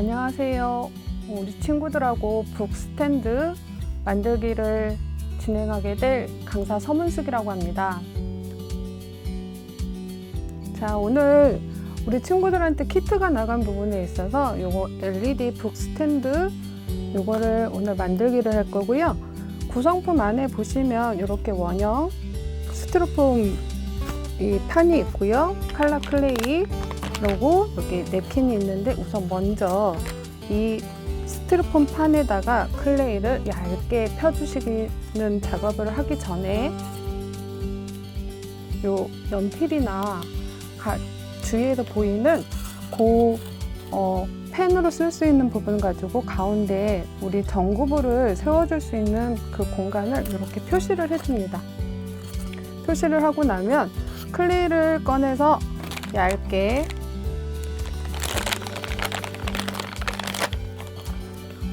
안녕하세요. 우리 친구들하고 북 스탠드 만들기를 진행하게 될 강사 서문숙이라고 합니다. 자, 오늘 우리 친구들한테 키트가 나간 부분에 있어서 요거 LED 북 스탠드 요거를 오늘 만들기를 할 거고요. 구성품 안에 보시면 이렇게 원형 스티로폼 이 판이 있고요. 칼라 클레이 그리고 여기 냅킨이 있는데 우선 먼저 이 스티로폼 판에다가 클레이를 얇게 펴주시는 작업을 하기 전에 요 연필이나 가- 주위에서 보이는 그 어, 펜으로 쓸 수 있는 부분 가지고 가운데 우리 전구부를 세워줄 수 있는 그 공간을 이렇게 표시를 해줍니다. 표시를 하고 나면 클레이를 꺼내서 얇게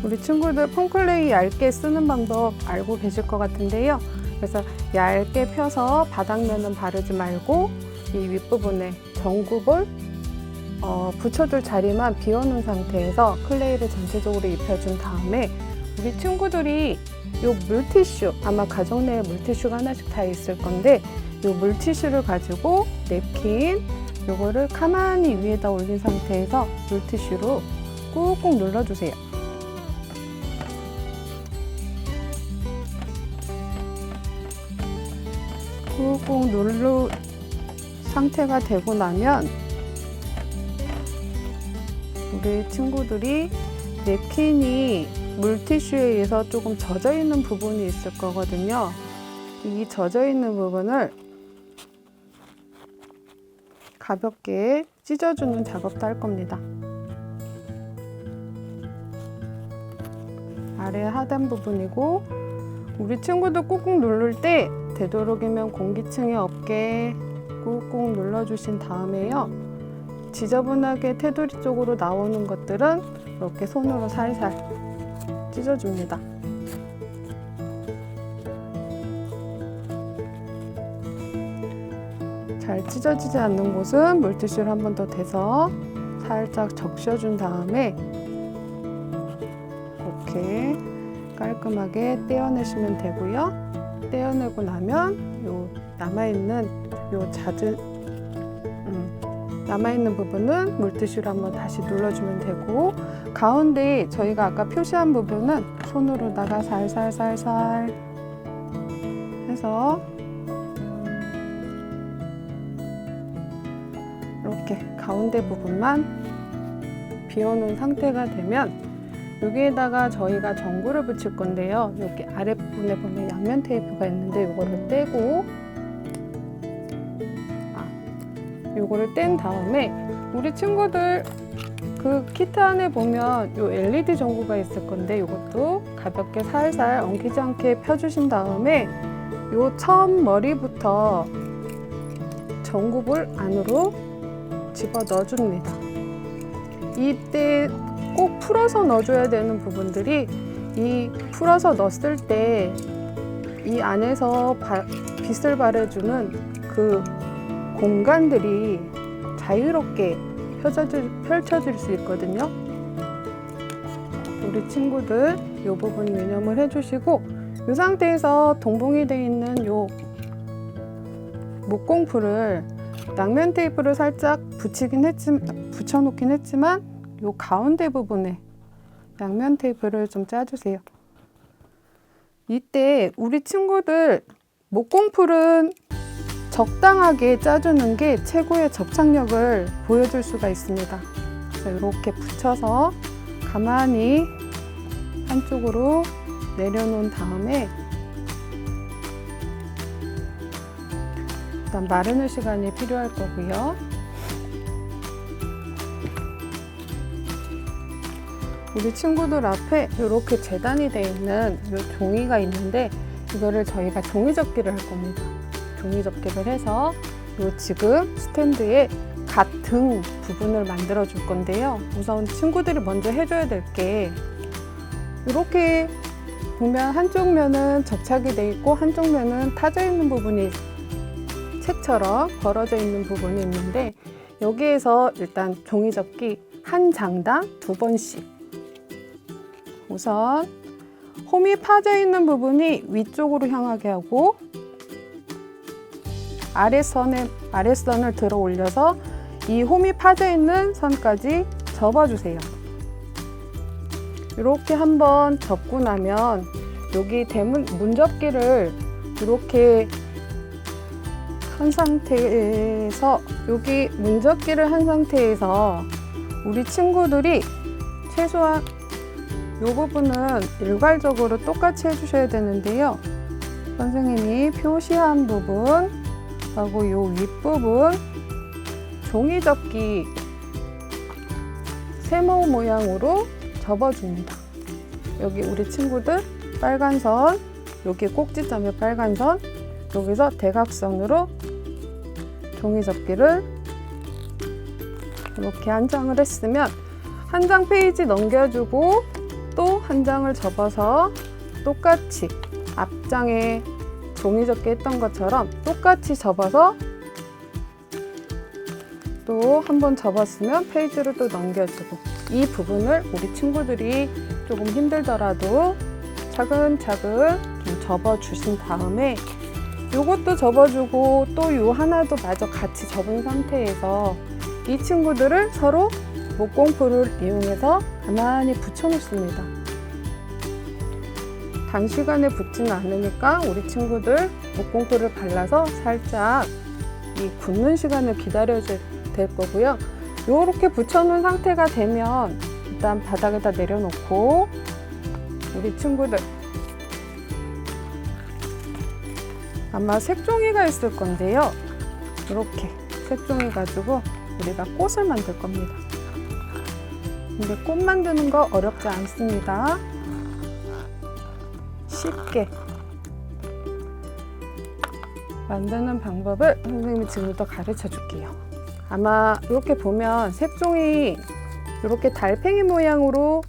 우리 친구들 폼클레이 얇게 쓰는 방법 알고 계실 것 같은데요. 그래서 얇게 펴서 바닥면은 바르지 말고 이 윗부분에 전구볼 어, 붙여줄 자리만 비워놓은 상태에서 클레이를 전체적으로 입혀준 다음에 우리 친구들이 요 물티슈 아마 가정 내에 물티슈가 하나씩 다 있을 건데 요 물티슈를 가지고 냅킨 요거를 가만히 위에다 올린 상태에서 물티슈로 꾹꾹 눌러주세요. 꾹꾹 눌러 상태가 되고 나면 우리 친구들이 냅킨이 물티슈에 의해서 조금 젖어 있는 부분이 있을 거거든요. 이 젖어 있는 부분을 가볍게 찢어주는 작업도 할 겁니다. 아래 하단 부분이고 우리 친구들 꾹꾹 누를 때 되도록이면 공기층이 없게 꾹꾹 눌러주신 다음에요. 지저분하게 테두리 쪽으로 나오는 것들은 이렇게 손으로 살살 찢어줍니다. 잘 찢어지지 않는 곳은 물티슈를 한 번 더 대서 살짝 적셔준 다음에 이렇게 깔끔하게 떼어내시면 되고요. 떼어내고 나면 요 남아있는 요 잦은 음, 남아있는 부분은 물티슈로 한번 다시 눌러주면 되고 가운데 저희가 아까 표시한 부분은 손으로다가 살살살살 해서 이렇게 가운데 부분만 비워놓은 상태가 되면 여기에다가 저희가 전구를 붙일 건데요. 여기 아랫부분에 보면 양면 테이프가 있는데 이거를 떼고 아, 요거를 뗀 다음에 우리 친구들 그 키트 안에 보면 요 LED 전구가 있을 건데 이것도 가볍게 살살 엉키지 않게 펴주신 다음에 요 처음 머리부터 전구볼 안으로 집어 넣어줍니다. 이때 꼭 풀어서 넣어줘야 되는 부분들이 이 풀어서 넣었을 때 이 안에서 바- 빛을 발해주는 그 공간들이 자유롭게 펼쳐질, 펼쳐질 수 있거든요. 우리 친구들 이 부분 유념을 해주시고 이 상태에서 동봉이 되어 있는 요 목공풀을 양면 테이프를 살짝 붙이긴 했지만 붙여놓긴 했지만 요 가운데 부분에 양면 테이프를 좀 짜주세요. 이때 우리 친구들 목공풀은 적당하게 짜주는 게 최고의 접착력을 보여줄 수가 있습니다. 자, 이렇게 붙여서 가만히 한쪽으로 내려놓은 다음에 일단 마르는 시간이 필요할 거고요. 우리 친구들 앞에 이렇게 재단이 되어 있는 이 종이가 있는데 이거를 저희가 종이 접기를 할 겁니다. 종이 접기를 해서 이 지금 스탠드에 같은 부분을 만들어 줄 건데요. 우선 친구들이 먼저 해줘야 될 게 이렇게 보면 한쪽 면은 접착이 돼 있고 한쪽 면은 타져 있는 부분이 책처럼 벌어져 있는 부분이 있는데 여기에서 일단 종이 접기 한 장당 두 번씩. 우선 홈이 파져 있는 부분이 위쪽으로 향하게 하고 아래선에 아래선을 들어 올려서 이 홈이 파져 있는 선까지 접어주세요. 이렇게 한번 접고 나면 여기 대문 문접기를 이렇게 한 상태에서 여기 문접기를 한 상태에서 우리 친구들이 최소한 이 부분은 일괄적으로 똑같이 해주셔야 되는데요. 선생님이 표시한 부분 하고 이 윗부분 종이 접기 세모 모양으로 접어줍니다. 여기 우리 친구들 빨간 선, 여기 꼭지점에 빨간 선, 여기서 대각선으로 종이 접기를 이렇게 한 장을 했으면 한 장 페이지 넘겨주고 또 한 장을 접어서 똑같이 앞장에 종이 접기 했던 것처럼 똑같이 접어서 또 한 번 접었으면 페이지를 또 넘겨주고 이 부분을 우리 친구들이 조금 힘들더라도 차근차근 좀 접어주신 다음에 요것도 접어주고 또 요 하나도 마저 같이 접은 상태에서 이 친구들을 서로 목공풀을 이용해서 가만히 붙여놓습니다. 단시간에 붙지는 않으니까 우리 친구들 목공풀을 발라서 살짝 이 굳는 시간을 기다려줘야 될 거고요. 이렇게 붙여놓은 상태가 되면 일단 바닥에다 내려놓고 우리 친구들 아마 색종이가 있을 건데요. 이렇게 색종이 가지고 우리가 꽃을 만들 겁니다. 근데 꽃 만드는 거 어렵지 않습니다. 쉽게 만드는 방법을 선생님이 지금부터 가르쳐 줄게요. 아마 이렇게 보면 색종이 이렇게 달팽이 모양으로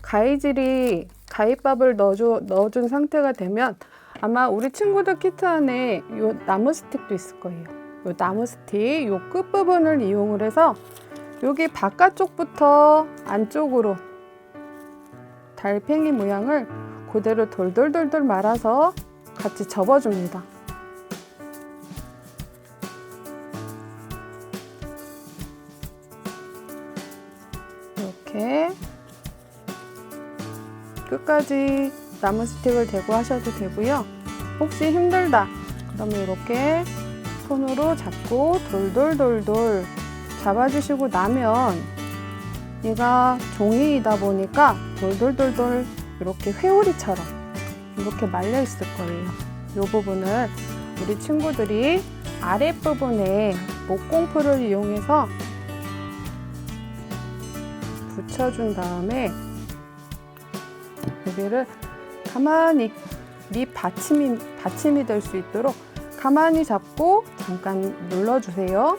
가위질이 가위밥을 넣어줘, 넣어준 상태가 되면 아마 우리 친구들 키트 안에 요 나무 스틱도 있을 거예요. 요 나무 스틱 요 끝부분을 이용을 해서 여기 바깥쪽부터 안쪽으로 달팽이 모양을 그대로 돌돌돌돌 말아서 같이 접어줍니다. 이렇게 끝까지 나무 스틱을 대고 하셔도 되고요. 혹시 힘들다 그러면 이렇게 손으로 잡고 돌돌돌돌 잡아주시고 나면 얘가 종이이다 보니까 돌돌돌돌 이렇게 회오리처럼 이렇게 말려 있을 거예요. 이 부분을 우리 친구들이 아랫부분에 목공풀을 이용해서 붙여준 다음에 여기를 가만히 밑 받침이, 받침이 될 수 있도록 가만히 잡고 잠깐 눌러주세요.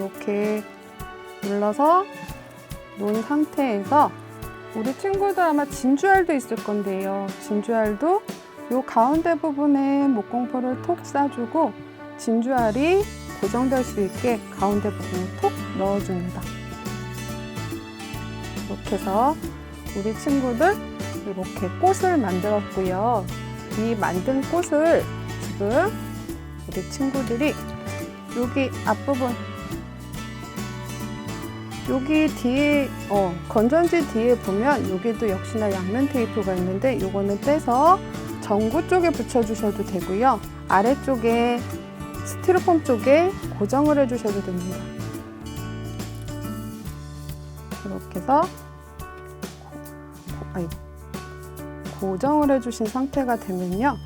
이렇게 눌러서 놓은 상태에서 우리 친구들 아마 진주알도 있을 건데요. 진주알도 이 가운데 부분에 목공포를 톡 싸주고 진주알이 고정될 수 있게 가운데 부분에 톡 넣어줍니다. 이렇게 해서 우리 친구들 이렇게 꽃을 만들었고요. 이 만든 꽃을 지금 우리 친구들이 여기 앞부분 여기 뒤에 어, 건전지 뒤에 보면 여기도 역시나 양면 테이프가 있는데 이거는 떼서 전구 쪽에 붙여주셔도 되고요. 아래쪽에 스티로폼 쪽에 고정을 해주셔도 됩니다. 이렇게 해서 고, 아니, 고정을 해주신 상태가 되면요.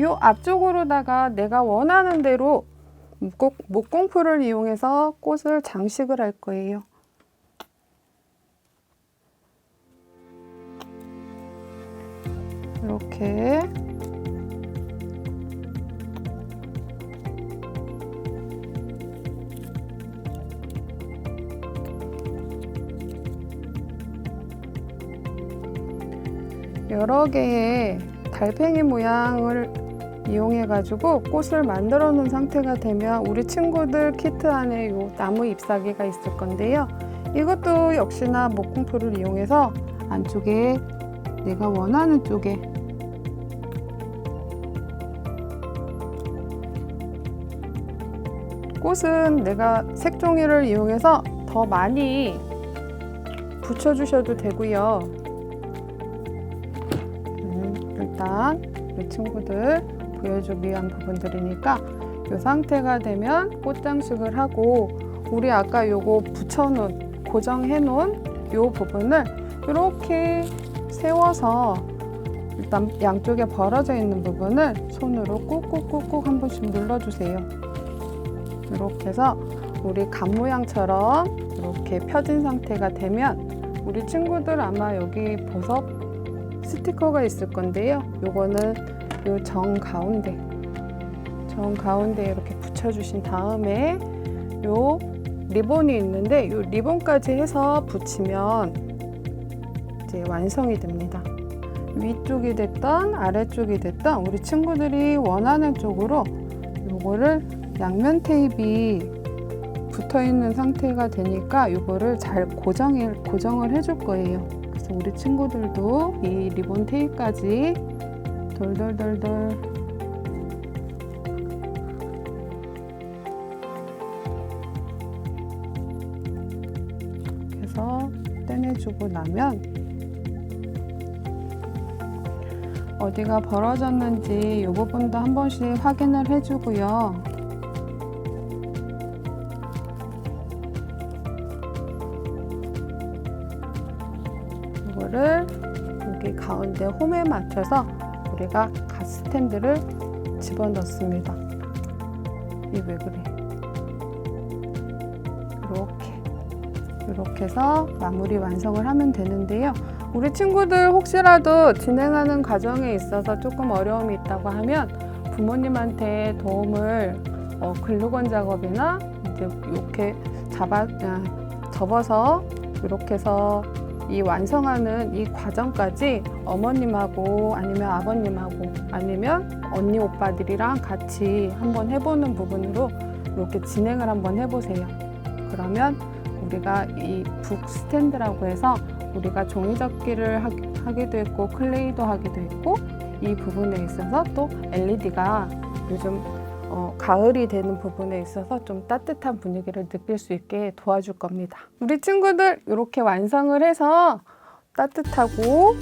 이 앞쪽으로다가 내가 원하는 대로 목, 목공풀을 이용해서 꽃을 장식을 할 거예요. 이렇게 여러 개의 달팽이 모양을 이용해 가지고 꽃을 만들어 놓은 상태가 되면 우리 친구들 키트 안에 요 나무 잎사귀가 있을 건데요. 이것도 역시나 목공풀을 이용해서 안쪽에 내가 원하는 쪽에 꽃은 내가 색종이를 이용해서 더 많이 붙여주셔도 되고요. 음, 일단 우리 친구들 보여주기 위한 부분들이니까 이 상태가 되면 꽃장식을 하고 우리 아까 요거 붙여놓은 고정해 놓은 요 부분을 이렇게 세워서 일단 양쪽에 벌어져 있는 부분을 손으로 꾹꾹꾹꾹 한 번씩 눌러주세요. 이렇게 해서 우리 간 모양처럼 이렇게 펴진 상태가 되면 우리 친구들 아마 여기 보석 스티커가 있을 건데요. 요거는 요 정 가운데 정 가운데 이렇게 붙여주신 다음에 요 리본이 있는데 요 리본까지 해서 붙이면 이제 완성이 됩니다. 위쪽이 됐던 아래쪽이 됐던 우리 친구들이 원하는 쪽으로 요거를 양면 테이프이 붙어 있는 상태가 되니까 이거를 잘 고정을 고정을 해줄 거예요. 그래서 우리 친구들도 이 리본 테이프까지 돌돌돌돌 해서 떼내주고 나면 어디가 벌어졌는지 이 부분도 한 번씩 확인을 해주고요. 이거를 여기 가운데 홈에 맞춰서 우리가 갓 스탠드를 집어넣습니다. 이게 왜 그래? 이렇게 이렇게 해서 마무리 완성을 하면 되는데요. 우리 친구들 혹시라도 진행하는 과정에 있어서 조금 어려움이 있다고 하면 부모님한테 도움을 어, 글루건 작업이나 이제 이렇게 잡아 아, 접어서 이렇게 해서 이 완성하는 이 과정까지 어머님하고 아니면 아버님하고 아니면 언니 오빠들이랑 같이 한번 해보는 부분으로 이렇게 진행을 한번 해보세요. 그러면 우리가 이 북 스탠드라고 해서 우리가 종이 접기를 하- 하기도 했고 클레이도 하기도 했고 이 부분에 있어서 또 LED가 요즘 어, 가을이 되는 부분에 있어서 좀 따뜻한 분위기를 느낄 수 있게 도와줄 겁니다. 우리 친구들 이렇게 완성을 해서 따뜻하고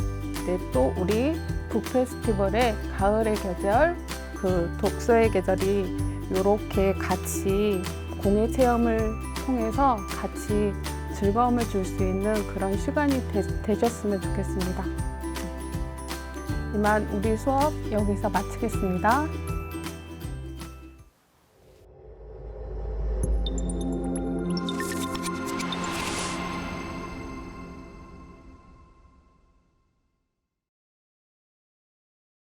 네, 또 우리 북 페스티벌의 가을의 계절 그 독서의 계절이 이렇게 같이 공예 체험을 통해서 같이 즐거움을 줄 수 있는 그런 시간이 되, 되셨으면 좋겠습니다. 이만 우리 수업 여기서 마치겠습니다.